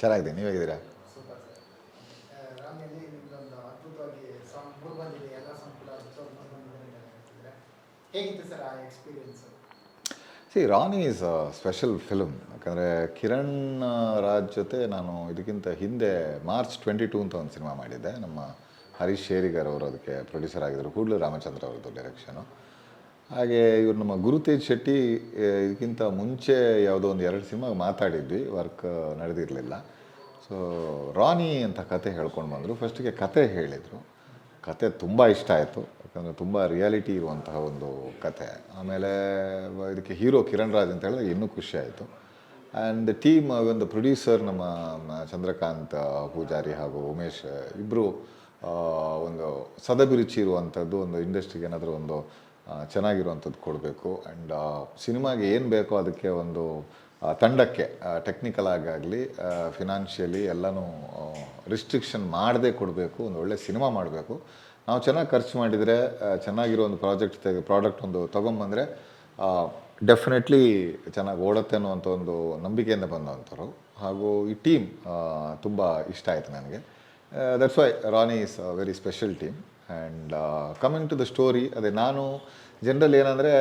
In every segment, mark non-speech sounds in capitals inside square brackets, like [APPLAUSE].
ಚೆನ್ನಾಗಿದೆ, ನೀವು ಹೇಗಿದ್ದೀರಾ? See Rani is a special film ಯಾಕಂದರೆ ಕಿರಣ್ ರಾಜ್ ಜೊತೆ ನಾನು ಇದಕ್ಕಿಂತ ಹಿಂದೆ ಮಾರ್ಚ್ ಟ್ವೆಂಟಿ ಟೂ ಅಂತ ಒಂದು ಸಿನಿಮಾ ಮಾಡಿದ್ದೆ. ನಮ್ಮ ಹರೀಶ್ ಶೇರಿಗರ್ ಅವರು ಅದಕ್ಕೆ ಪ್ರೊಡ್ಯೂಸರ್ ಆಗಿದ್ದರು ಕೂಡಲು ರಾಮಚಂದ್ರ ಅವರದ್ದು ಡೈರೆಕ್ಷನು ಹಾಗೆ ಇವರು ನಮ್ಮ ಗುರುತೇಜ್ ಶೆಟ್ಟಿ ಇದಕ್ಕಿಂತ ಮುಂಚೆ ಯಾವುದೋ ಒಂದು ಎರಡು ಸಿನಿಮಾ ಮಾತಾಡಿದ್ವಿ, ವರ್ಕ್ ನಡೆದಿರಲಿಲ್ಲ. ಸೊ ರಾನಿ ಅಂತ ಕತೆ ಹೇಳ್ಕೊಂಡು ಬಂದರು. ಫಸ್ಟಿಗೆ ಕತೆ ಹೇಳಿದರು. ಕತೆ ತುಂಬ ಇಷ್ಟ ಆಯಿತು. ಯಾಕಂದರೆ ತುಂಬ ರಿಯಾಲಿಟಿ ಇರುವಂತಹ ಒಂದು ಕತೆ. ಆಮೇಲೆ ಇದಕ್ಕೆ ಹೀರೋ ಕಿರಣ್ ರಾಜ್ ಅಂತ ಹೇಳಿದ್ರೆ ಇನ್ನೂ ಖುಷಿ ಆಯಿತು. ಆ್ಯಂಡ್ ಟೀಮ್ ಒಂದು ಪ್ರೊಡ್ಯೂಸರ್ ನಮ್ಮ ಚಂದ್ರಕಾಂತ್, ಪೂಜಾರಿ ಹಾಗೂ ಉಮೇಶ್ ಇಬ್ಬರು ಒಂದು ಸದಭಿರುಚಿ ಇರುವಂಥದ್ದು ಒಂದು ಇಂಡಸ್ಟ್ರಿಗೆ ಏನಾದರೂ ಒಂದು ಚೆನ್ನಾಗಿರುವಂಥದ್ದು ಕೊಡಬೇಕು. ಆ್ಯಂಡ್ ಸಿನಿಮಾಗೆ ಏನು ಬೇಕೋ ಅದಕ್ಕೆ ಒಂದು ತಂಡಕ್ಕೆ ಟೆಕ್ನಿಕಲ್ ಆಗಾಗಲಿ ಫಿನಾನ್ಷಿಯಲಿ ಎಲ್ಲನೂ ರಿಸ್ಟ್ರಿಕ್ಷನ್ ಮಾಡದೇ ಕೊಡಬೇಕು, ಒಂದು ಒಳ್ಳೆ ಸಿನಿಮಾ ಮಾಡಬೇಕು. ನಾವು ಚೆನ್ನಾಗಿ ಖರ್ಚು ಮಾಡಿದರೆ ಚೆನ್ನಾಗಿರೋ ಒಂದು ಪ್ರಾಜೆಕ್ಟ್ ತೆಗೆ ಪ್ರಾಡಕ್ಟ್ ಒಂದು ತೊಗೊಂಬಂದರೆ ಡೆಫಿನೆಟ್ಲಿ ಚೆನ್ನಾಗಿ ಓಡುತ್ತೆ ಅನ್ನುವಂಥ ಒಂದು ನಂಬಿಕೆಯಿಂದ ಬಂದಂಥವ್ರು. ಹಾಗೂ ಈ ಟೀಮ್ ತುಂಬ ಇಷ್ಟ ಆಯಿತು ನನಗೆ. That's why Rani is a very special team and coming to the story ಅದೇ ನಾನು ಜನರಲ್ ಏನಂದರೆ,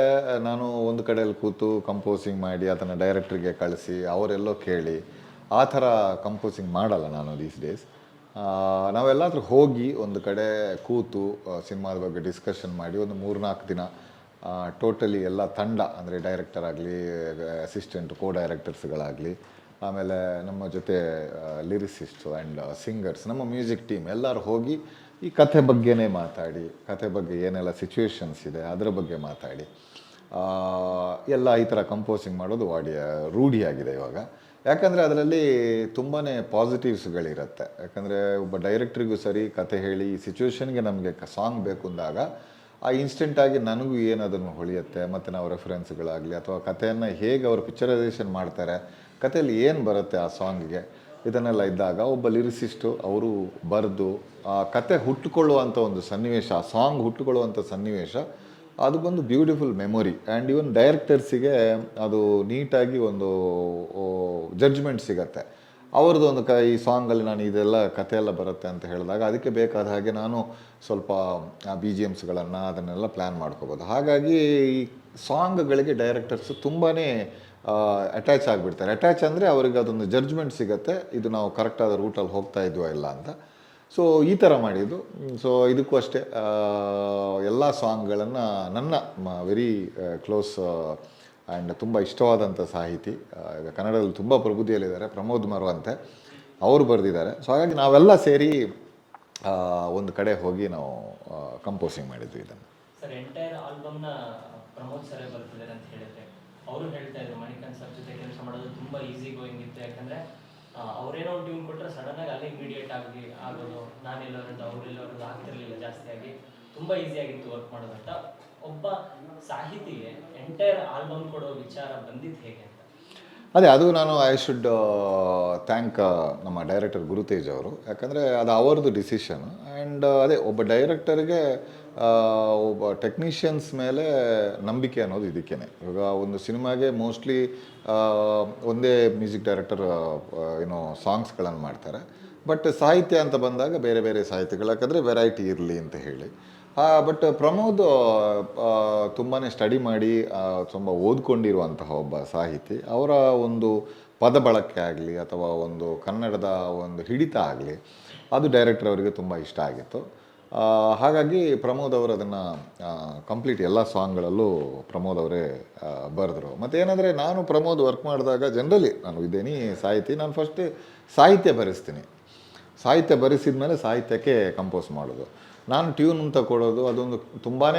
ನಾನು ಒಂದು ಕಡೆಯಲ್ಲಿ ಕೂತು ಕಂಪೋಸಿಂಗ್ ಮಾಡಿ, ಅದನ್ನು ಡೈರೆಕ್ಟ್ರಿಗೆ ಕಳಿಸಿ, ಅವರೆಲ್ಲೋ ಕೇಳಿ, ಆ ಥರ ಕಂಪೋಸಿಂಗ್ ಮಾಡಲ್ಲ ನಾನು ದೀಸ್ ಡೇಸ್ ನಾವೆಲ್ಲಾದರೂ ಹೋಗಿ ಒಂದು ಕಡೆ ಕೂತು ಸಿನಿಮಾದ ಬಗ್ಗೆ ಡಿಸ್ಕಷನ್ ಮಾಡಿ, ಒಂದು ಮೂರ್ನಾಲ್ಕು ದಿನ ಟೋಟಲಿ ಎಲ್ಲ ತಂಡ, ಅಂದರೆ ಡೈರೆಕ್ಟರ್ ಆಗಲಿ ಅಸಿಸ್ಟೆಂಟ್ ಕೋ ಡೈರೆಕ್ಟರ್ಸ್ಗಳಾಗಲಿ ಆಮೇಲೆ ನಮ್ಮ ಜೊತೆ ಲಿರಿಸಿಸ್ಟು ಆ್ಯಂಡ್ ಸಿಂಗರ್ಸ್, ನಮ್ಮ ಮ್ಯೂಸಿಕ್ ಟೀಮ್ ಎಲ್ಲರೂ ಹೋಗಿ ಈ ಕಥೆ ಬಗ್ಗೆನೇ ಮಾತಾಡಿ, ಕಥೆ ಬಗ್ಗೆ ಏನೆಲ್ಲ ಸಿಚುವೇಶನ್ಸ್ ಇದೆ ಅದರ ಬಗ್ಗೆ ಮಾತಾಡಿ. ಎಲ್ಲ ಈ ಥರ ಕಂಪೋಸಿಂಗ್ ಮಾಡೋದು ವಾಡಿಯ ರೂಢಿಯಾಗಿದೆ ಇವಾಗ. ಯಾಕಂದರೆ ಅದರಲ್ಲಿ ತುಂಬಾ ಪಾಸಿಟಿವ್ಸ್ಗಳಿರುತ್ತೆ. ಯಾಕಂದರೆ ಒಬ್ಬ ಡೈರೆಕ್ಟ್ರಿಗೂ ಸರಿ ಕತೆ ಹೇಳಿ ಈ ಸಿಚುವೇಷನ್ಗೆ ನಮಗೆ ಸಾಂಗ್ ಬೇಕು ಅಂದಾಗ ಆ ಇನ್ಸ್ಟೆಂಟಾಗಿ ನನಗೂ ಏನದನ್ನು ಹೊಳೆಯುತ್ತೆ, ಮತ್ತು ನಾವು ರೆಫರೆನ್ಸ್ಗಳಾಗಲಿ ಅಥವಾ ಕಥೆಯನ್ನು ಹೇಗೆ ಅವರು ಪಿಕ್ಚರೈಸೇಷನ್ ಮಾಡ್ತಾರೆ ಕಥೆಯಲ್ಲಿ ಏನು ಬರುತ್ತೆ ಆ ಸಾಂಗಿಗೆ? ಇದನ್ನೆಲ್ಲ ಇದ್ದಾಗ ಒಬ್ಬ ಲಿರಿಸಿಸ್ಟು ಅವರು ಬರೆದು ಆ ಕತೆ ಹುಟ್ಟುಕೊಳ್ಳುವಂಥ ಒಂದು ಸನ್ನಿವೇಶ, ಆ ಸಾಂಗ್ ಹುಟ್ಟುಕೊಳ್ಳುವಂಥ ಸನ್ನಿವೇಶ, ಅದು ಬಂದು ಬ್ಯೂಟಿಫುಲ್ ಮೆಮೊರಿ ಆ್ಯಂಡ್ ಇವನ್ ಡೈರೆಕ್ಟರ್ಸಿಗೆ ಅದು ನೀಟಾಗಿ ಒಂದು ಜಡ್ಜ್ಮೆಂಟ್ ಸಿಗತ್ತೆ. ಅವ್ರದ್ದು ಒಂದು ಕ, ಈ ಸಾಂಗಲ್ಲಿ ನಾನು ಇದೆಲ್ಲ ಕತೆ ಎಲ್ಲ ಬರುತ್ತೆ ಅಂತ ಹೇಳಿದಾಗ ಅದಕ್ಕೆ ಬೇಕಾದ ಹಾಗೆ ನಾನು ಸ್ವಲ್ಪ ಬಿ ಜಿ ಎಮ್ಸ್ಗಳನ್ನು ಅದನ್ನೆಲ್ಲ ಪ್ಲ್ಯಾನ್ ಮಾಡ್ಕೋಬೋದು. ಹಾಗಾಗಿ ಈ ಸಾಂಗ್ಗಳಿಗೆ ಡೈರೆಕ್ಟರ್ಸ್ ತುಂಬಾ ಅಟ್ಯಾಚ್ ಆಗಿಬಿಡ್ತಾರೆ. ಅಟ್ಯಾಚ್ ಅಂದರೆ ಅವರಿಗೆ ಅದೊಂದು ಜಡ್ಜ್ಮೆಂಟ್ ಸಿಗುತ್ತೆ. ಇದು ನಾವು ಕರೆಕ್ಟಾದ ರೂಟಲ್ಲಿ ಹೋಗ್ತಾ ಇದ್ವೋ ಇಲ್ಲ ಅಂತ. ಸೊ ಈ ಥರ ಮಾಡಿದ್ದು. ಸೊ ಇದಕ್ಕೂ ಅಷ್ಟೇ. ಎಲ್ಲ ಸಾಂಗ್ಗಳನ್ನು ನನ್ನ ವೆರಿ ಕ್ಲೋಸ್ ಆ್ಯಂಡ್ ತುಂಬ ಇಷ್ಟವಾದಂಥ ಸಾಹಿತಿ. ಈಗ ಕನ್ನಡದಲ್ಲಿ ತುಂಬ ಪ್ರಬುದ್ಧಿಯಲ್ಲಿದ್ದಾರೆ. ಪ್ರಮೋದ್ ಮರುವಂತೆ ಅವರು ಬರೆದಿದ್ದಾರೆ. ಸೊ ಹಾಗಾಗಿ ನಾವೆಲ್ಲ ಸೇರಿ ಒಂದು ಕಡೆ ಹೋಗಿ ನಾವು ಕಂಪೋಸಿಂಗ್ ಮಾಡಿದ್ವಿ ಇದನ್ನು. ತುಂಬಾ ಈಸಿ ಗೋಯಿಂಗ್ ಇತ್ತು. ಯಾಕಂದ್ರೆ ಅವರೇನೋ ಒಂದು ಟ್ಯೂನ್ ಕೊಟ್ಟರೆ ಸಡನ್ ಆಗಿ ಅಲ್ಲೇ ಇಮಿಡಿಯೇಟ್ ಆಗಿ ಆಗೋದು ನಾನೆಲ್ಲವರದ್ದು ಅವರೆಲ್ಲವರದ್ದು ಆಗ್ತಿರ್ಲಿಲ್ಲ ಜಾಸ್ತಿ ಆಗಿ. ತುಂಬಾ ಈಸಿ ಆಗಿತ್ತು ವರ್ಕ್ ಮಾಡೋದಂತ ಒಬ್ಬ ಸಾಹಿತಿಗೆ ಎಂಟೈರ್ ಆಲ್ಬಮ್ ಕೊಡೋ ವಿಚಾರ ಬಂದಿದ್ದು ಹೇಗೆ ಅಂತ. ಅದೇ, ಅದು ನಾನು ಐ ಶುಡ್ ಥ್ಯಾಂಕ್ ನಮ್ಮ ಡೈರೆಕ್ಟರ್ ಗುರುತೇಜ್ ಅವರು. ಯಾಕಂದರೆ ಅದು ಅವರದ್ದು ಡಿಸಿಷನ್ ಆ್ಯಂಡ್ ಅದೇ, ಒಬ್ಬ ಡೈರೆಕ್ಟರ್ಗೆ ಒಬ್ಬ ಟೆಕ್ನಿಷಿಯನ್ಸ್ ಮೇಲೆ ನಂಬಿಕೆ ಅನ್ನೋದು ಇದಕ್ಕೇನೆ. ಇವಾಗ ಒಂದು ಸಿನಿಮಾಗೆ ಮೋಸ್ಟ್ಲಿ ಒಂದೇ ಮ್ಯೂಸಿಕ್ ಡೈರೆಕ್ಟರ್ ಏನೋ ಸಾಂಗ್ಸ್ಗಳನ್ನು ಮಾಡ್ತಾರೆ. ಬಟ್ ಸಾಹಿತ್ಯ ಅಂತ ಬಂದಾಗ ಬೇರೆ ಬೇರೆ ಸಾಹಿತ್ಯಗಳು, ಯಾಕಂದರೆ ವೆರೈಟಿ ಇರಲಿ ಅಂತ ಹೇಳಿ. ಬಟ್ ಪ್ರಮೋದ್ ತುಂಬಾ ಸ್ಟಡಿ ಮಾಡಿ ತುಂಬ ಓದ್ಕೊಂಡಿರುವಂತಹ ಒಬ್ಬ ಸಾಹಿತಿ. ಅವರ ಒಂದು ಪದ ಬಳಕೆ ಆಗಲಿ, ಅಥವಾ ಒಂದು ಕನ್ನಡದ ಒಂದು ಹಿಡಿತ ಆಗಲಿ, ಅದು ಡೈರೆಕ್ಟರ್ ಅವರಿಗೆ ತುಂಬ ಇಷ್ಟ ಆಗಿತ್ತು. ಹಾಗಾಗಿ ಪ್ರಮೋದ್ ಅವರು ಅದನ್ನು ಕಂಪ್ಲೀಟ್ ಎಲ್ಲ ಸಾಂಗ್ಗಳಲ್ಲೂ ಪ್ರಮೋದ್ ಅವರೇ ಬರೆದ್ರು. ಮತ್ತು ಏನಂದರೆ ನಾನು ಪ್ರಮೋದ್ ವರ್ಕ್ ಮಾಡಿದಾಗ ಜನರಲಿ ನಾನು ಇದ್ದೇನೆ ಸಾಹಿತಿ. ನಾನು ಫಸ್ಟ್ ಸಾಹಿತ್ಯ ಬರೆಸ್ತೀನಿ. ಸಾಹಿತ್ಯ ಬರೆಸಿದ ಮೇಲೆ ಸಾಹಿತ್ಯಕ್ಕೆ ಕಂಪೋಸ್ ಮಾಡೋದು. ನಾನು ಟ್ಯೂನ್ ಅಂತ ಕೊಡೋದು ಅದೊಂದು ತುಂಬಾ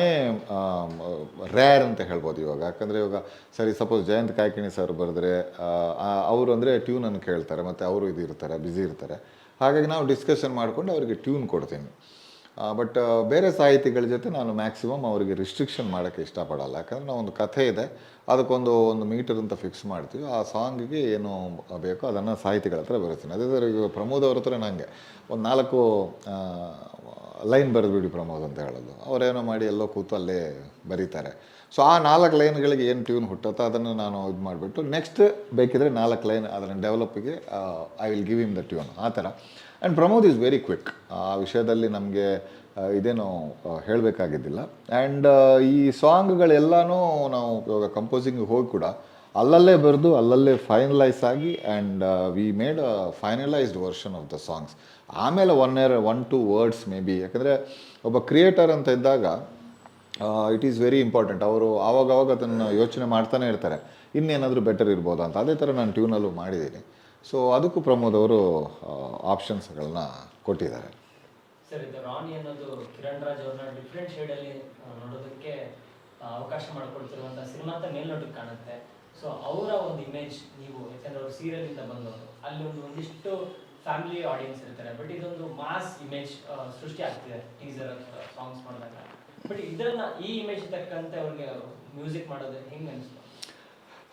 ರೇರ್ ಅಂತ ಹೇಳ್ಬೋದು ಇವಾಗ. ಯಾಕಂದರೆ ಇವಾಗ ಸರಿ ಸಪೋಸ್ ಜಯಂತ್ ಕಾಯ್ಕಿಣಿ ಸರ್ ಬರೆದ್ರೆ ಅವರು ಅಂದರೆ ಟ್ಯೂನನ್ನು ಕೇಳ್ತಾರೆ, ಮತ್ತು ಅವರು ಇದು ಇರ್ತಾರೆ ಬ್ಯುಸಿ ಇರ್ತಾರೆ. ಹಾಗಾಗಿ ನಾವು ಡಿಸ್ಕಷನ್ ಮಾಡಿಕೊಂಡು ಅವರಿಗೆ ಟ್ಯೂನ್ ಕೊಡ್ತೀನಿ. ಬಟ್ ಬೇರೆ ಸಾಹಿತಿಗಳ ಜೊತೆ ನಾನು ಮ್ಯಾಕ್ಸಿಮಮ್ ಅವರಿಗೆ ರಿಸ್ಟ್ರಿಕ್ಷನ್ ಮಾಡೋಕ್ಕೆ ಇಷ್ಟಪಡಲ್ಲ. ಯಾಕಂದರೆ ನಾವು ಒಂದು ಕಥೆ ಇದೆ, ಅದಕ್ಕೊಂದು ಒಂದು ಮೀಟರ್ ಅಂತ ಫಿಕ್ಸ್ ಮಾಡ್ತೀವಿ. ಆ ಸಾಂಗಿಗೆ ಏನು ಬೇಕೋ ಅದನ್ನು ಸಾಹಿತಿಗಳ ಹತ್ರ ಬರೆಸ್ತೀನಿ. ಅದೇ ಥರ ಪ್ರಮೋದ್ ಅವ್ರ ಹತ್ರ ನನಗೆ ಒಂದು ನಾಲ್ಕು ಲೈನ್ ಬರೆದ್ಬಿಡಿ ಪ್ರಮೋದ್ ಅಂತ ಹೇಳೋದು. ಅವರೇನೋ ಮಾಡಿ ಎಲ್ಲೋ ಕೂತು ಅಲ್ಲೇ ಬರೀತಾರೆ. ಸೊ ಆ ನಾಲ್ಕು ಲೈನ್ಗಳಿಗೆ ಏನು ಟ್ಯೂನ್ ಹುಟ್ಟುತ್ತೋ ಅದನ್ನು ನಾನು ಇದು ಮಾಡಿಬಿಟ್ಟು ನೆಕ್ಸ್ಟ್ ಬೇಕಿದ್ರೆ ನಾಲ್ಕು ಲೈನ್ ಅದನ್ನು ಡೆವಲಪ್ಗೆ I will give him the tune ಆ ಥರ. And Pramod is very quick ಆ ವಿಷಯದಲ್ಲಿ ನಮಗೆ ಇದೇನು ಹೇಳಬೇಕಾಗಿದ್ದಿಲ್ಲ. ಆ್ಯಂಡ್ ಈ ಸಾಂಗ್ಗಳೆಲ್ಲನೂ ನಾವು ಇವಾಗ ಕಂಪೋಸಿಂಗ್ ಹೋಗಿ ಕೂಡ ಅಲ್ಲಲ್ಲೇ ಬರೆದು, ಅಲ್ಲಲ್ಲೇ ಫೈನಲೈಸ್ ಆಗಿ and we made a finalised version of the songs ಆಮೇಲೆ one year one two words maybe ಯಾಕಂದರೆ ಒಬ್ಬ ಕ್ರಿಯೇಟರ್ ಅಂತ ಇದ್ದಾಗ ಇಟ್ ಈಸ್ ವೆರಿ ಇಂಪಾರ್ಟೆಂಟ್ ಅವರು ಆವಾಗವಾಗ ಅದನ್ನು ಯೋಚನೆ ಮಾಡ್ತಾನೆ ಇರ್ತಾರೆ. ಇನ್ನೇನಾದರೂ ಬೆಟರ್ ಇರ್ಬೋದು ಅಂತ. ಅದೇ ಥರ ನಾನು ಟ್ಯೂನಲ್ಲೂ ಮಾಡಿದ್ದೀನಿ. ಸೊ ಅದಕ್ಕೂ ಪ್ರಮೋದ್ ಅವರು ಆಪ್ಷನ್ಸ್ಗಳನ್ನ ಕೊಟ್ಟಿದ್ದಾರೆ. ಸರ್, ಇದು ರಾಣಿ ಅನ್ನೋದು ಕಿರಣ್ ರಾಜ್ ಅವ್ರನ್ನ ಡಿಫ್ರೆಂಟ್ ಶೇಡಲ್ಲಿ ನೋಡೋದಕ್ಕೆ ಅವಕಾಶ ಮಾಡಿಕೊಡ್ತಿರುವಂಥ ಸಿನಿಮಾ ಅಂತ ಮೇಲ್ನೋಟಕ್ಕೆ ಕಾಣುತ್ತೆ. ಸೊ ಅವರ ಒಂದು ಇಮೇಜ್ ನೀವು, ಯಾಕಂದ್ರೆ ಅವರು ಸೀರಿಯಲಿಂದ ಬಂದವರು, ಅಲ್ಲಿ ಒಂದು ಒಂದಿಷ್ಟು ಫ್ಯಾಮಿಲಿ ಆಡಿಯನ್ಸ್ ಇರ್ತಾರೆ. ಬಟ್ ಇದೊಂದು ಮಾಸ್ ಇಮೇಜ್ ಸೃಷ್ಟಿ ಆಗ್ತಿದೆ ಟೀಸರ್ ಸಾಂಗ್ಸ್ ಮಾಡಿದಾಗ. ಬಟ್ ಇದನ್ನ ಈ ಇಮೇಜ್ ತಕ್ಕಂತೆ ಅವ್ರಿಗೆ ಮ್ಯೂಸಿಕ್ ಮಾಡೋದು ಹೆಂಗೆ ಅನಿಸ್ತು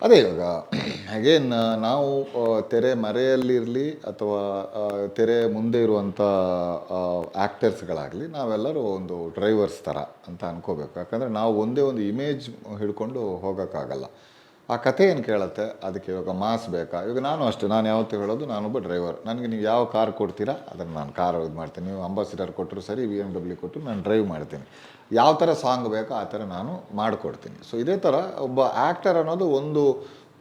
ಅದೇ ಇವಾಗ ಅಗೇನ್ ನಾವು ತೆರೆ ಮರೆಯಲ್ಲಿರಲಿ ಅಥವಾ ತೆರೆ ಮುಂದೆ ಇರುವಂಥ ಆ್ಯಕ್ಟರ್ಸ್ಗಳಾಗಲಿ ನಾವೆಲ್ಲರೂ ಒಂದು ಡ್ರೈವರ್ಸ್ ಥರ ಅಂತ ಅನ್ಕೋಬೇಕು. ಯಾಕಂದರೆ ನಾವು ಒಂದೇ ಒಂದು ಇಮೇಜ್ ಹಿಡ್ಕೊಂಡು ಹೋಗೋಕ್ಕಾಗಲ್ಲ. ಆ ಕಥೆ ಏನು ಕೇಳುತ್ತೆ? ಅದಕ್ಕೆ ಇವಾಗ ಮಾಸ್ ಬೇಕಾ? ಇವಾಗ ನಾನು ಅಷ್ಟೇ, ನಾನು ಯಾವತ್ತೂ ಹೇಳೋದು ನಾನೊಬ್ಬ ಡ್ರೈವರ್ ನನಗೆ ನೀವು ಯಾವ ಕಾರ್ ಕೊಡ್ತೀರಾ, ಅದನ್ನು ನಾನು ಕಾರ್ ಇದು ಮಾಡ್ತೀನಿ. ನೀವು ಅಂಬಾಸಿಡರ್ ಕೊಟ್ಟರು ಸರಿ ವಿ ಎಂ ಡಬ್ಲ್ಯೂ ಕೊಟ್ಟರು ನಾನು ಡ್ರೈವ್ ಮಾಡ್ತೀನಿ. ಯಾವ ಥರ ಸಾಂಗ್ ಬೇಕೋ, ಆ ಥರ ನಾನು ಮಾಡಿಕೊಡ್ತೀನಿ. ಸೊ ಇದೇ ಥರ ಒಬ್ಬ ಆ್ಯಕ್ಟರ್ ಅನ್ನೋದು ಒಂದು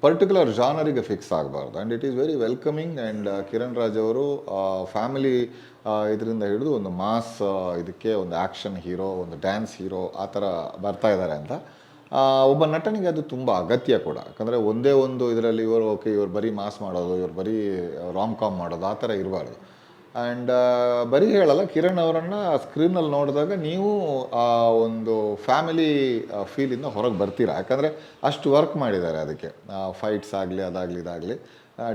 ಪರ್ಟಿಕ್ಯುಲರ್ ಜಾನರಿಗೆ ಫಿಕ್ಸ್ ಆಗಬಾರ್ದು. And it is very welcoming and Kiran Raj ಅವರು ಫ್ಯಾಮಿಲಿ ಇದರಿಂದ ಹಿಡಿದು ಒಂದು ಮಾಸ್ ಇದಕ್ಕೆ ಒಂದು ಆ್ಯಕ್ಷನ್ ಹೀರೋ ಒಂದು ಡ್ಯಾನ್ಸ್ ಹೀರೋ ಆ ಥರ ಬರ್ತಾ ಇದ್ದಾರೆ ಅಂತ. ಒಬ್ಬ ನಟನಿಗೆ ಅದು ತುಂಬ ಅಗತ್ಯ ಕೂಡ. ಯಾಕಂದರೆ ಒಂದೇ ಒಂದು ಇದರಲ್ಲಿ ಇವರು, ಓಕೆ, ಇವರು ಬರೀ ಮಾಸ್ ಮಾಡೋದು, ಇವರು ಬರೀ ರಾಮ್ ಕಾಮ್ ಮಾಡೋದು, ಆ ಥರ ಇರಬಾರ್ದು. ಆ್ಯಂಡ್ ಬರೀ ಹೇಳಲ್ಲ, ಕಿರಣ್ ಅವರನ್ನು ಸ್ಕ್ರೀನಲ್ಲಿ ನೋಡಿದಾಗ ನೀವು ಆ ಒಂದು ಫ್ಯಾಮಿಲಿ ಫೀಲಿಂದ ಹೊರಗೆ ಬರ್ತೀರಾ? ಯಾಕಂದರೆ ಅಷ್ಟು ವರ್ಕ್ ಮಾಡಿದ್ದಾರೆ ಅದಕ್ಕೆ. ಫೈಟ್ಸ್ ಆಗಲಿ, ಅದಾಗಲಿ, ಇದಾಗಲಿ.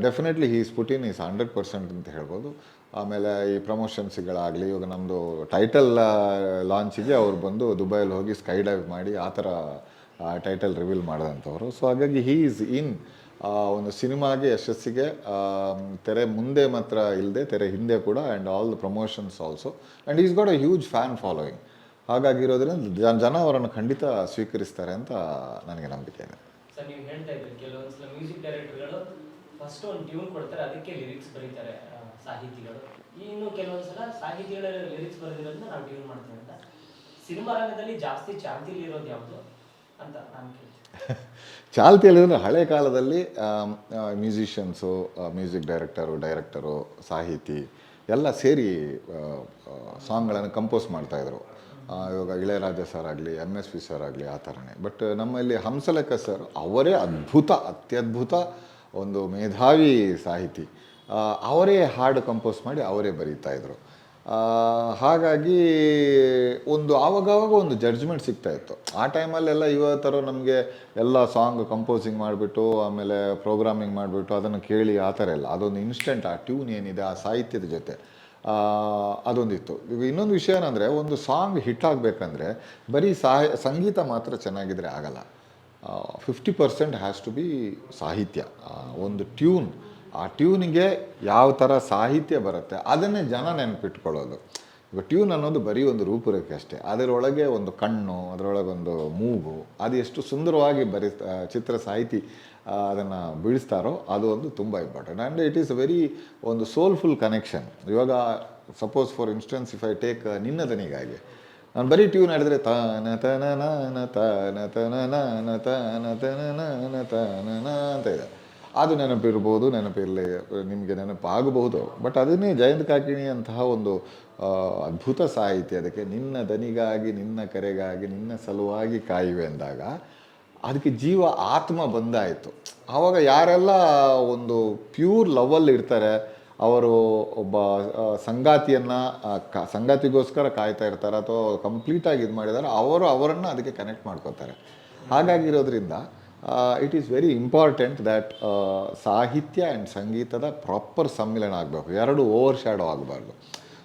Definitely he's putting his hundred percent ಅಂತ ಹೇಳ್ಬೋದು. ಆಮೇಲೆ ಈ ಪ್ರಮೋಷನ್ಸ್ಗಳಾಗಲಿ ಇವಾಗ ನಮ್ಮದು ಟೈಟಲ್ ಲಾಂಚಿಗೆ ಅವ್ರು ಬಂದು ದುಬೈಯಲ್ಲಿ ಹೋಗಿ ಸ್ಕೈ ಡೈವ್ ಮಾಡಿ ಆ ಥರ ಟೈಟಲ್ ರಿವೀಲ್ ಮಾಡಿದಂಥವ್ರು. ಸೊ ಹಾಗಾಗಿ ಹೀ ಈಸ್ ಇನ್ ಒಂದು ಸಿನಿಮಾಗೆ, ಯಶಸ್ಸಿಗೆ ತೆರೆ ಮುಂದೆ ಮಾತ್ರ ಇಲ್ಲದೆ ತೆರೆ ಹಿಂದೆ ಕೂಡ and all the promotions also and is got a huge fan following ಹಾಗಾಗಿರೋದ್ರಿಂದ ಜನ ಜನ ಅವರನ್ನು ಖಂಡಿತ ಸ್ವೀಕರಿಸ್ತಾರೆ ಅಂತ ನನಗೆ ನಂಬಿಕೆ ಇದೆ. ಸಾಹಿತಿಗಳು. ಸಿನಿಮಾ ರಂಗದಲ್ಲಿ ಜಾಸ್ತಿ ಚಾಲ್ತಿಲಿ ಇರೋದು ಯಾವುದು? [LAUGHS] ಚಾಲ್ತಿಯಲ್ಲಿ ಅಂದರೆ ಹಳೆ ಕಾಲದಲ್ಲಿ ಮ್ಯೂಸಿಷಿಯನ್ಸು ಮ್ಯೂಸಿಕ್ ಡೈರೆಕ್ಟರು ಡೈರೆಕ್ಟರು ಸಾಹಿತಿ ಎಲ್ಲ ಸೇರಿ ಸಾಂಗ್ಗಳನ್ನು ಕಂಪೋಸ್ ಮಾಡ್ತಾಯಿದ್ರು ಇವಾಗ ಇಳೆಯರಾಜ ಸರ್ ಆಗಲಿ ಎಂ ಎಸ್ ವಿ ಸರ್ ಆಗಲಿ ಆ ಥರನೇ. ಬಟ್ ನಮ್ಮಲ್ಲಿ ಹಂಸಲೇಖ ಸರ್ ಅವರೇ ಅದ್ಭುತ ಅತ್ಯದ್ಭುತ ಒಂದು ಮೇಧಾವಿ ಸಾಹಿತಿ. ಅವರೇ ಹಾಡು ಕಂಪೋಸ್ ಮಾಡಿ ಅವರೇ ಬರೀತಾ ಇದ್ರು. ಆ, ಹಾಗಾಗಿ ಒಂದು ಆವಾಗವಾಗ ಒಂದು ಜಡ್ಜ್ಮೆಂಟ್ ಸಿಗ್ತಾ ಇತ್ತು. ಆ ಟೈಮಲ್ಲೆಲ್ಲ ಇವತ್ತರ ನಮಗೆ ಎಲ್ಲ ಸಾಂಗ್ ಕಂಪೋಸಿಂಗ್ ಮಾಡಿಬಿಟ್ಟು, ಆಮೇಲೆ ಪ್ರೋಗ್ರಾಮಿಂಗ್ ಮಾಡಿಬಿಟ್ಟು ಅದನ್ನು ಕೇಳಿ ಆ ಥರ ಎಲ್ಲ ಅದೊಂದು ಇನ್ಸ್ಟೆಂಟ್ ಆ ಟ್ಯೂನ್ ಏನಿದೆ, ಆ ಸಾಹಿತ್ಯದ ಜೊತೆ. ಅದೊಂದಿತ್ತು. ಇನ್ನೊಂದು ವಿಷಯ ಏನಂದರೆ, ಒಂದು ಸಾಂಗ್ ಹಿಟ್ ಆಗಬೇಕಂದ್ರೆ ಬರೀ ಸಾಹ, ಸಂಗೀತ ಮಾತ್ರ ಚೆನ್ನಾಗಿದ್ರೆ ಆಗಲ್ಲ. Fifty percent has to be ಸಾಹಿತ್ಯ. ಒಂದು ಟ್ಯೂನ್ ಆ ಟ್ಯೂನಿಗೆ ಯಾವ ಥರ ಸಾಹಿತ್ಯ ಬರುತ್ತೆ ಅದನ್ನೇ ಜನ ನೆನಪಿಟ್ಕೊಳ್ಳೋದು ಈಗ ಟ್ಯೂನ್ ಅನ್ನೋದು ಬರೀ ಒಂದು ರೂಪುರೇಖೆ ಅಷ್ಟೇ ಅದರೊಳಗೆ ಒಂದು ಕಣ್ಣು ಅದರೊಳಗೆ ಒಂದು ಮೂಗು ಅದು ಎಷ್ಟು ಸುಂದರವಾಗಿ ಬರಿ ಚಿತ್ರ ಸಾಹಿತಿ ಅದನ್ನು ಬೀಳಿಸ್ತಾರೋ ಅದು ಒಂದು ತುಂಬ important and it is very ಒಂದು ಸೋಲ್ಫುಲ್ ಕನೆಕ್ಷನ್ ಇವಾಗ suppose for instance if I take ನಿನ್ನ ದನಿಗಾಗಿ ನಾನು ಬರೀ ಟ್ಯೂನ್ ಆಡಿದರೆ ತನ ತನ ನ ತನ ತನ ನ ತನ ತನ ನ ತನ ನಾ ಅಂತ ಇದೆ ಅದು ನೆನಪಿರ್ಬೋದು, ನೆನಪಿರಲಿ, ನಿಮಗೆ ನೆನಪಾಗಬಹುದು. ಬಟ್ ಅದನ್ನೇ ಜಯಂತ್ ಕಾಕಿಣಿ ಅಂತಹ ಒಂದು ಅದ್ಭುತ ಸಾಹಿತ್ಯ. ಅದಕ್ಕೆ ನಿನ್ನ ದನಿಗಾಗಿ, ನಿನ್ನ ಕರೆಗಾಗಿ, ನಿನ್ನ ಸಲುವಾಗಿ ಕಾಯುವೆ ಅಂದಾಗ, ಅದಕ್ಕೆ ಜೀವ ಆತ್ಮ ಬಂದಾಯಿತು. ಆವಾಗ ಯಾರೆಲ್ಲ ಒಂದು ಪ್ಯೂರ್ ಲವಲ್ಲಿ ಇರ್ತಾರೆ, ಅವರು ಒಬ್ಬ ಸಂಗಾತಿಯನ್ನು ಕ, ಸಂಗಾತಿಗೋಸ್ಕರ ಕಾಯ್ತಾ ಇರ್ತಾರೆ, ಅಥವಾ ಕಂಪ್ಲೀಟಾಗಿ ಇದು ಮಾಡಿದ್ದಾರೆ ಅವರು ಅವರನ್ನು ಅದಕ್ಕೆ ಕನೆಕ್ಟ್ ಮಾಡ್ಕೋತಾರೆ ಹಾಗಾಗಿರೋದ್ರಿಂದ it is very important that ಸಾಹಿತ್ಯ ಆ್ಯಂಡ್ ಸಂಗೀತದ ಪ್ರಾಪರ್ ಸಮ್ಮಿಲನ ಆಗಬೇಕು. ಎರಡು ಓವರ್ ಶ್ಯಾಡೋ ಆಗಬಾರ್ದು.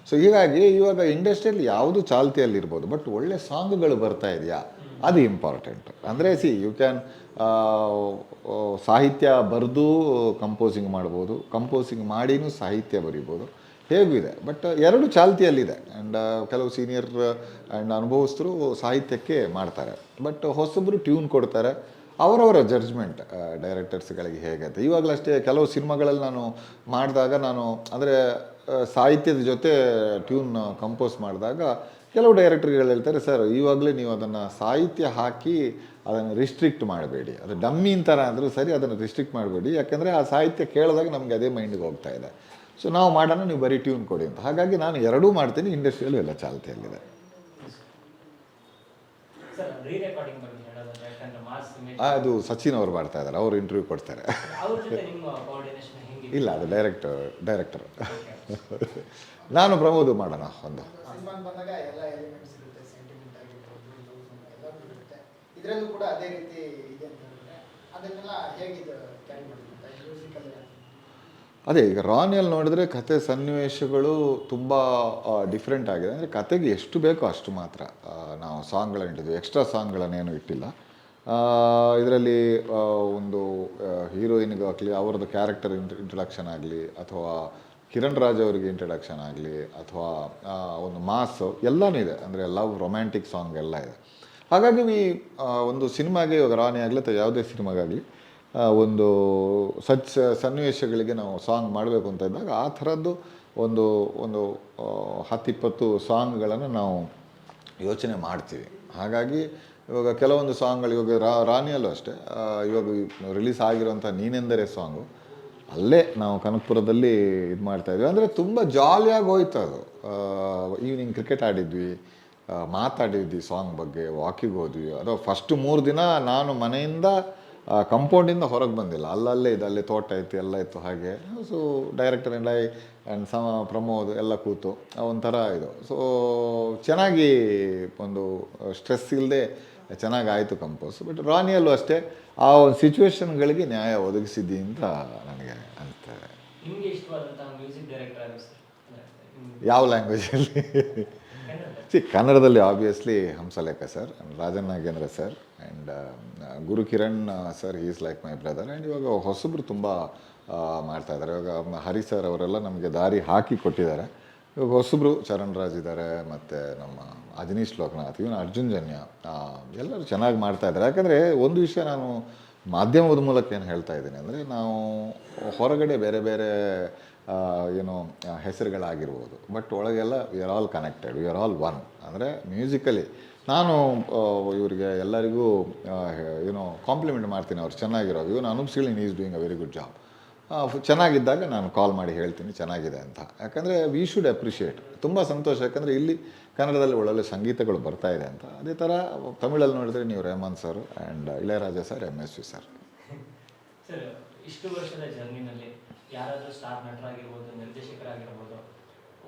ಸೊ ಹೀಗಾಗಿ ಇವಾಗ ಇಂಡಸ್ಟ್ರಿಯಲ್ಲಿ ಯಾವುದು ಚಾಲ್ತಿಯಲ್ಲಿರ್ಬೋದು ಬಟ್ ಒಳ್ಳೆ ಸಾಂಗ್ಗಳು ಬರ್ತಾ ಇದೆಯಾ? ಅದು ಇಂಪಾರ್ಟೆಂಟ್ ಅಂದರೆ ಸಿ ಯು ಕ್ಯಾನ್ ಸಾಹಿತ್ಯ ಬರೆದು ಕಂಪೋಸಿಂಗ್ ಮಾಡ್ಬೋದು ಕಂಪೋಸಿಂಗ್ ಮಾಡಿನೂ ಸಾಹಿತ್ಯ ಬರೀಬೋದು. ಹೇಗೂ ಇದೆ ಬಟ್ ಎರಡು ಚಾಲ್ತಿಯಲ್ಲಿದೆ. ಆ್ಯಂಡ್ ಕೆಲವು ಸೀನಿಯರ್ ಆ್ಯಂಡ್ ಅನುಭವಸ್ಥರು ಸಾಹಿತ್ಯಕ್ಕೆ ಮಾಡ್ತಾರೆ. ಬಟ್ ಹೊಸಬ್ರು ಟ್ಯೂನ್ ಕೊಡ್ತಾರೆ. ಅವರವರ ಜಡ್ಜ್ಮೆಂಟ್ ಡೈರೆಕ್ಟರ್ಸ್ಗಳಿಗೆ ಹೇಗೈತೆ ಇವಾಗಲಷ್ಟೇ ಕೆಲವು ಸಿನಿಮಾಗಳಲ್ಲಿ ನಾನು ಮಾಡಿದಾಗ ನಾನು, ಅಂದರೆ ಸಾಹಿತ್ಯದ ಜೊತೆ ಟ್ಯೂನ್ ಕಂಪೋಸ್ ಮಾಡಿದಾಗ ಕೆಲವು ಡೈರೆಕ್ಟರ್ಗಳು ಹೇಳ್ತಾರೆ ಸರ್ ಇವಾಗಲೇ ನೀವು ಅದನ್ನು ಸಾಹಿತ್ಯ ಹಾಕಿ ಅದನ್ನು ರಿಸ್ಟ್ರಿಕ್ಟ್ ಮಾಡಬೇಡಿ. ಅದು ಡಮ್ಮಿ ಥರ ಅಂದರೂ ಸರಿ, ಅದನ್ನು ರಿಸ್ಟ್ರಿಕ್ಟ್ ಮಾಡಬೇಡಿ. ಯಾಕೆಂದರೆ ಆ ಸಾಹಿತ್ಯ ಕೇಳಿದಾಗ ನಮಗೆ ಅದೇ ಮೈಂಡ್ಗೆ ಹೋಗ್ತಾ ಇದೆ. ಸೊ ನಾವು ಮಾಡೋಣ, ನೀವು ಬರೀ ಟ್ಯೂನ್ ಕೊಡಿ ಅಂತ. ಹಾಗಾಗಿ ನಾನು ಎರಡೂ ಮಾಡ್ತೀನಿ ಇಂಡಸ್ಟ್ರಿಯಲ್ಲೂ ಎಲ್ಲ ಚಾಲ್ತಿಯಲ್ಲಿದೆ ಸರ್ ರೀ ರೆಕಾರ್ಡಿಂಗ್ ಬಗ್ಗೆ ಹೇಳೋದಾದ್ರೆ ಯಾಕಂದ್ರೆ ಮಾಸ್ ಇಮೇಜ್ ಅದು ಸಚಿನ್ ಅವರು ಮಾಡ್ತಾ ಇದ್ದಾರೆ ಅವರು ಇಂಟರ್ವ್ಯೂ ಕೊಡ್ತಾರೆ. ಇಲ್ಲ ಅದು ಡೈರೆಕ್ಟ್ ಡೈರೆಕ್ಟರ್ ನಾನು ಪ್ರಮೋದ್ ಮಾಡೋಣ ಒಂದು. ಇದರಲ್ಲೂ ಕೂಡ ಅದೇ ರೀತಿ ಇದೆ ಅದನ್ನೆಲ್ಲ ಹೇಗಿದೆ ಕ್ಯಾರಿ ಮಾಡ್ತಾರೆ? ಮ್ಯೂಸಿಕಲ್ಲಿ ಅದೇ, ಈಗ ರಾನಿಯಲ್ಲಿ ನೋಡಿದ್ರೆ ಕತೆ ಸನ್ನಿವೇಶಗಳು ತುಂಬ ಡಿಫ್ರೆಂಟ್ ಆಗಿದೆ. ಅಂದರೆ ಕತೆಗೆ ಎಷ್ಟು ಬೇಕೋ ಅಷ್ಟು ಮಾತ್ರ. ನಾವು ಸಾಂಗ್ಗಳನ್ನು ಇಟ್ಟಿದ್ವಿ ಎಕ್ಸ್ಟ್ರಾ ಸಾಂಗ್ಗಳನ್ನೇನು ಇಟ್ಟಿಲ್ಲ. ಇದರಲ್ಲಿ ಒಂದು ಹೀರೋಯಿನ್ಗಾಗಲಿ ಅವ್ರದ್ದು ಕ್ಯಾರೆಕ್ಟರ್ ಇಂಟ್ರಡಕ್ಷನ್ ಆಗಲಿ, ಅಥವಾ ಕಿರಣ್ ರಾಜ್ ಅವರಿಗೆ ಇಂಟ್ರಡಕ್ಷನ್ ಆಗಲಿ, ಅಥವಾ ಒಂದು ಮಾಸ್, ಎಲ್ಲನೂ ಇದೆ. ಅಂದರೆ ಲವ್ ರೊಮ್ಯಾಂಟಿಕ್ ಸಾಂಗ್ ಎಲ್ಲ ಇದೆ. ಹಾಗಾಗಿ ಈ ಒಂದು ಸಿನಿಮಾಗೆ ಇವಾಗ ರಾಣಿ ಆಗಲಿ, ಅಥವಾ ಯಾವುದೇ ಸಿನಿಮಾಗಾಗಲಿ ಒಂದು ಸಚ್, ಸನ್ನಿವೇಶಗಳಿಗೆ ನಾವು ಸಾಂಗ್ ಮಾಡಬೇಕು ಅಂತ ಇದ್ದಾಗ ಆ ಥರದ್ದು ಒಂದು ಒಂದು ಹತ್ತಿಪ್ಪತ್ತು ಸಾಂಗ್ಗಳನ್ನು ನಾವು ಯೋಚನೆ ಮಾಡ್ತೀವಿ. ಹಾಗಾಗಿ ಇವಾಗ ಕೆಲವೊಂದು ಸಾಂಗ್ಗಳು, ಇವಾಗ ರಾ, ರಾಣಿಯಲ್ಲೂ ಅಷ್ಟೇ ಇವಾಗ ರಿಲೀಸ್ ಆಗಿರುವಂಥ ನೀನೆಂದರೆ ಸಾಂಗು, ಅಲ್ಲೇ ನಾವು ಕನಕಪುರದಲ್ಲಿ ಇದು ಮಾಡ್ತಾಯಿದ್ವಿ ಅಂದರೆ ತುಂಬ ಜಾಲಿಯಾಗಿ ಹೋಯ್ತು ಅದು. ಈವ್ನಿಂಗ್ ಕ್ರಿಕೆಟ್ ಆಡಿದ್ವಿ ಮಾತಾಡಿದ್ವಿ ಸಾಂಗ್ ಬಗ್ಗೆ, ವಾಕಿಗೆ ಹೋದ್ವಿ. ಅದು ಫಸ್ಟ್ ಮೂರು ದಿನ ನಾನು ಮನೆಯಿಂದ ಕಂಪೌಂಡಿಂದ ಹೊರಗೆ ಬಂದಿಲ್ಲ. ಅಲ್ಲಲ್ಲೇ ಇದೆ ಅಲ್ಲೇ ತೋಟ ಇತ್ತು ಎಲ್ಲ ಇತ್ತು ಹಾಗೆ. So director and I and ಸಮ ಪ್ರಮೋದ್ ಎಲ್ಲ ಕೂತು. ಒಂಥರ ಇದು. ಸೊ ಚೆನ್ನಾಗಿ ಒಂದು ಸ್ಟ್ರೆಸ್ ಇಲ್ಲದೆ ಚೆನ್ನಾಗಿ ಆಯಿತು ಕಂಪೋಸ್ ಬಟ್ ರಾಣಿಯಲ್ಲೂ ಅಷ್ಟೇ ಆ ಒಂದು ಸಿಚುವೇಶನ್ಗಳಿಗೆ ನ್ಯಾಯ ಒದಗಿಸಿದ್ದಿ ಅಂತ ನನಗೆ ಅನಿಸ್ತದೆ ಯಾವ ಲ್ಯಾಂಗ್ವೇಜಲ್ಲಿ ಸಿ ಕನ್ನಡದಲ್ಲಿ obviously Hamsalekha sir Rajan Nagendra sir and Guru Kiran sir is like my brother and ಇವಾಗ ಹೊಸಬ್ರು ತುಂಬ ಮಾಡ್ತಾ ಇದ್ದಾರೆ. ಇವಾಗ ಹರಿ ಸರ್ ಅವರೆಲ್ಲ ನಮಗೆ ದಾರಿ ಹಾಕಿ ಕೊಟ್ಟಿದ್ದಾರೆ. ಇವಾಗ ಹೊಸಬ್ರು ಚರಣ್ ರಾಜ್ ಇದ್ದಾರೆ, ಮತ್ತು ನಮ್ಮ ಅಜನೀಶ್ ಲೋಕನಾಥ್ ಇವನು ಅರ್ಜುನ್ ಜನ್ಯ ಎಲ್ಲರೂ ಚೆನ್ನಾಗಿ ಮಾಡ್ತಾ ಇದ್ದಾರೆ. ಯಾಕಂದರೆ ಒಂದು ವಿಷಯ ನಾನು ಮಾಧ್ಯಮದ ಮೂಲಕ ಏನು ಹೇಳ್ತಾ ಇದ್ದೀನಿ ಅಂದರೆ, ನಾವು ಹೊರಗಡೆ ಬೇರೆ ಬೇರೆ ಏನು ಹೆಸರುಗಳಾಗಿರ್ಬೋದು. ಬಟ್ ಒಳಗೆಲ್ಲ we are all connected we are all one ಅಂದರೆ ಮ್ಯೂಸಿಕಲಿ ನಾನು ಇವರಿಗೆ ಎಲ್ಲರಿಗೂ ಏನೋ ಕಾಂಪ್ಲಿಮೆಂಟ್ ಮಾಡ್ತೀನಿ ಅವ್ರು ಚೆನ್ನಾಗಿರೋದು. ಇವನು Anoop is doing a very good job ಚೆನ್ನಾಗಿದ್ದಾಗ ನಾನು ಕಾಲ್ ಮಾಡಿ ಹೇಳ್ತೀನಿ, ಚೆನ್ನಾಗಿದೆ ಅಂತ. ಯಾಕಂದರೆ ವಿ ಶುಡ್ ಅಪ್ರಿಷಿಯೇಟ್ ತುಂಬ ಸಂತೋಷ. ಯಾಕಂದರೆ ಇಲ್ಲಿ ಕನ್ನಡದಲ್ಲಿ ಒಳ್ಳೊಳ್ಳೆ ಸಂಗೀತಗಳು ಬರ್ತಾ ಇದೆ ಅಂತ. ಅದೇ ಥರ ತಮಿಳಲ್ಲಿ ನೋಡಿದ್ರೆ ನೀವು Rahman sir and Ilaiyaraaja sir M S V sir, ಇಷ್ಟು ವರ್ಷದ ಜರ್ನಿನಲ್ಲಿ ಯಾರಾದರೂ ಸ್ಟಾರ್ ನಟರಾಗಿರ್ಬೋದು ನಿರ್ದೇಶಕರಾಗಿರ್ಬೋದು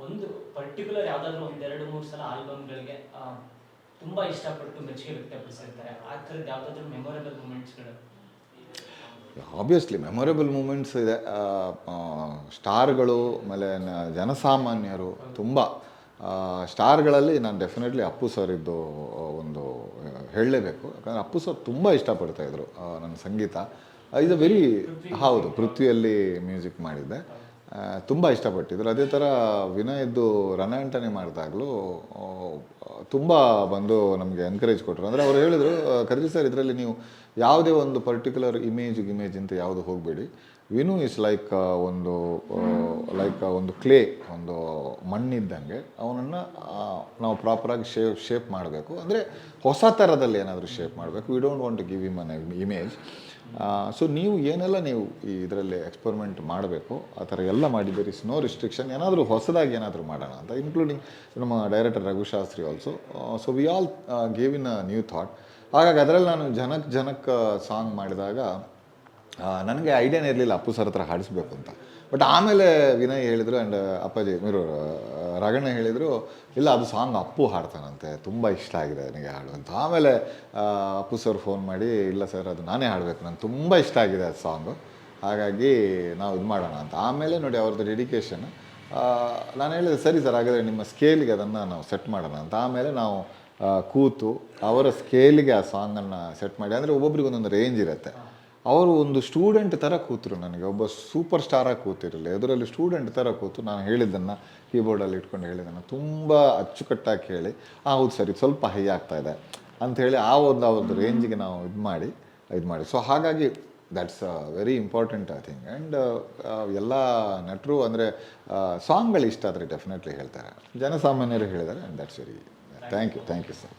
ಒಂದು ಪರ್ಟಿಕ್ಯುಲರ್ ಯಾವುದಾದ್ರೂ ಒಂದೆರಡು ಮೂರು ಸಲ ಆಲ್ಬಮ್ಗಳಿಗೆ ತುಂಬ ಇಷ್ಟಪಟ್ಟು ಮೆಚ್ಚುಗೆ ವ್ಯಕ್ತಪಡಿಸಿರ್ತಾರೆ. ಆ ಥರದ್ದು ಯಾವುದಾದ್ರೂ ಮೆಮೊರೇಬಲ್ ಮೂಮೆಂಟ್ಸ್ಗಳು ಆಬ್ವಿಯಸ್ಲಿ ಮೆಮೊರೇಬಲ್ ಮೂಮೆಂಟ್ಸ್ ಇದೆ. ಸ್ಟಾರ್ಗಳು ಆಮೇಲೆ ಜನಸಾಮಾನ್ಯರು ತುಂಬ. ಸ್ಟಾರ್ಗಳಲ್ಲಿ ನಾನು ಡೆಫಿನೆಟ್ಲಿ ಅಪ್ಪು ಸರ್ ಇದ್ದು ಒಂದು ಹೇಳಲೇಬೇಕು. ಯಾಕಂದರೆ ಅಪ್ಪು ಸರ್ ತುಂಬ ಇಷ್ಟಪಡ್ತಾಯಿದ್ರು ನನ್ನ ಸಂಗೀತ. ಇದು ವೆರಿ ಹೌದು, ಪೃಥ್ವಿಯಲ್ಲಿ ಮ್ಯೂಸಿಕ್ ಮಾಡಿದ್ದೆ. ತುಂಬ ಇಷ್ಟಪಟ್ಟಿದ್ರು. ಅದೇ ಥರ ವಿನಯದ್ದು ರಣಾಂಟನೆ ಮಾಡಿದಾಗಲೂ ತುಂಬ ಬಂದು ನಮಗೆ ಎನ್ಕರೇಜ್ ಕೊಟ್ಟರು ಅಂದರೆ ಅವ್ರು ಹೇಳಿದರು ಕದ್ರಿ ಸರ್ ಇದರಲ್ಲಿ ನೀವು ಯಾವುದೇ ಒಂದು ಪರ್ಟಿಕ್ಯುಲರ್ ಇಮೇಜ್ ಇಮೇಜ್ ಅಂತ ಯಾವುದು ಹೋಗಬೇಡಿ. ವಿನು ಇಸ್ ಲೈಕ್ ಒಂದು ಲೈಕ್ ಒಂದು ಕ್ಲೇ ಒಂದು ಮಣ್ಣಿದ್ದಂಗೆ ಅವನನ್ನು ನಾವು ಪ್ರಾಪರಾಗಿ ಶೇಪ್ ಶೇಪ್ ಮಾಡಬೇಕು. ಅಂದರೆ ಹೊಸ ಥರದಲ್ಲಿ ಏನಾದರೂ ಶೇಪ್ ಮಾಡಬೇಕು. We don't want to give him an image so ನೀವು ಏನೆಲ್ಲ ನೀವು ಈ ಇದರಲ್ಲಿ ಎಕ್ಸ್ಪರಿಮೆಂಟ್ ಮಾಡಬೇಕು, ಆ ಥರ ಎಲ್ಲ ಮಾಡಿದ್ದೀರಿ ಇಸ್ ನೋ ರಿಸ್ಟ್ರಿಕ್ಷನ್ ಏನಾದರೂ ಹೊಸದಾಗಿ ಏನಾದರೂ ಮಾಡೋಣ ಅಂತ ಇನ್ಕ್ಲೂಡಿಂಗ್ ನಮ್ಮ director Raghu Shastri also so we all gave in a new thought ಹಾಗಾಗಿ ಅದರಲ್ಲಿ ನಾನು ಜನಕ್ ಜನಕ್ ಸಾಂಗ್ ಮಾಡಿದಾಗ ನನಗೆ ಐಡಿಯಾನೇ ಇರಲಿಲ್ಲ ಅಪ್ಪು ಸರ್ ಹತ್ರ ಹಾಡಿಸ್ಬೇಕು ಅಂತ. ಬಟ್ ಆಮೇಲೆ ವಿನಯ್ ಹೇಳಿದರು ಆ್ಯಂಡ್ ಅಪ್ಪಾಜಿ, ಮೀರು ರಾಘಣ್ಣ ಹೇಳಿದರು, ಇಲ್ಲ ಅದು ಸಾಂಗ್ ಅಪ್ಪು ಹಾಡ್ತಾನಂತೆ, ತುಂಬ ಇಷ್ಟ ಆಗಿದೆ ನನಗೆ ಹಾಡು ಅಂತ. ಆಮೇಲೆ ಅಪ್ಪು ಸರ್ ಫೋನ್ ಮಾಡಿ, ಇಲ್ಲ ಸರ್ ಅದು ನಾನೇ ಹಾಡಬೇಕು ನನಗೆ ತುಂಬ ಇಷ್ಟ ಆಗಿದೆ ಅದು ಸಾಂಗು ಹಾಗಾಗಿ ನಾವು ಇದು ಮಾಡೋಣ ಅಂತ. ಆಮೇಲೆ ನೋಡಿ ಅವ್ರದ್ದು ಡೆಡಿಕೇಶನ್ ನಾನು ಹೇಳಿದೆ, ಸರಿ ಸರ್ ಹಾಗಾದರೆ ನಿಮ್ಮ ಸ್ಕೇಲಿಗೆ ಅದನ್ನು ನಾವು ಸೆಟ್ ಮಾಡೋಣ ಅಂತ. ಆಮೇಲೆ ನಾವು ಕೂತು ಅವರ ಸ್ಕೇಲಿಗೆ ಆ ಸಾಂಗನ್ನು ಸೆಟ್ ಮಾಡಿ, ಅಂದರೆ ಒಬ್ಬೊಬ್ರಿಗೆ ಒಂದೊಂದು ರೇಂಜ್ ಇರುತ್ತೆ. ಅವರು ಒಂದು ಸ್ಟೂಡೆಂಟ್ ಥರ ಕೂತರು ನನಗೆ. ಒಬ್ಬ ಸೂಪರ್ ಸ್ಟಾರಾಗಿ ಕೂತಿರಲಿಲ್ಲ ಅದರಲ್ಲಿ ಸ್ಟೂಡೆಂಟ್ ಥರ ಕೂತು ನಾನು ಹೇಳಿದ್ದನ್ನು ಕೀಬೋರ್ಡಲ್ಲಿ ಇಟ್ಕೊಂಡು ಹೇಳಿದ್ದನ್ನು ತುಂಬ ಅಚ್ಚುಕಟ್ಟಾಗಿ ಹೇಳಿ ಆ, ಹೌದು ಸರಿ ಸ್ವಲ್ಪ ಹೈ ಆಗ್ತಾ ಇದೆ ಅಂಥೇಳಿ ಆ ಒಂದು ಆ ಒಂದು ರೇಂಜಿಗೆ ನಾವು ಇದು ಮಾಡಿ ಇದು ಮಾಡಿ. ಸೊ ಹಾಗಾಗಿ that's a very important I think and ಎಲ್ಲ ನಟರು ಅಂದರೆ ಸಾಂಗ್ಗಳು ಇಷ್ಟ ಆದರೆ ಡೆಫಿನೆಟ್ಲಿ ಹೇಳ್ತಾರೆ. ಜನಸಾಮಾನ್ಯರು ಹೇಳಿದ್ದಾರೆ and that's very thank you thank you sir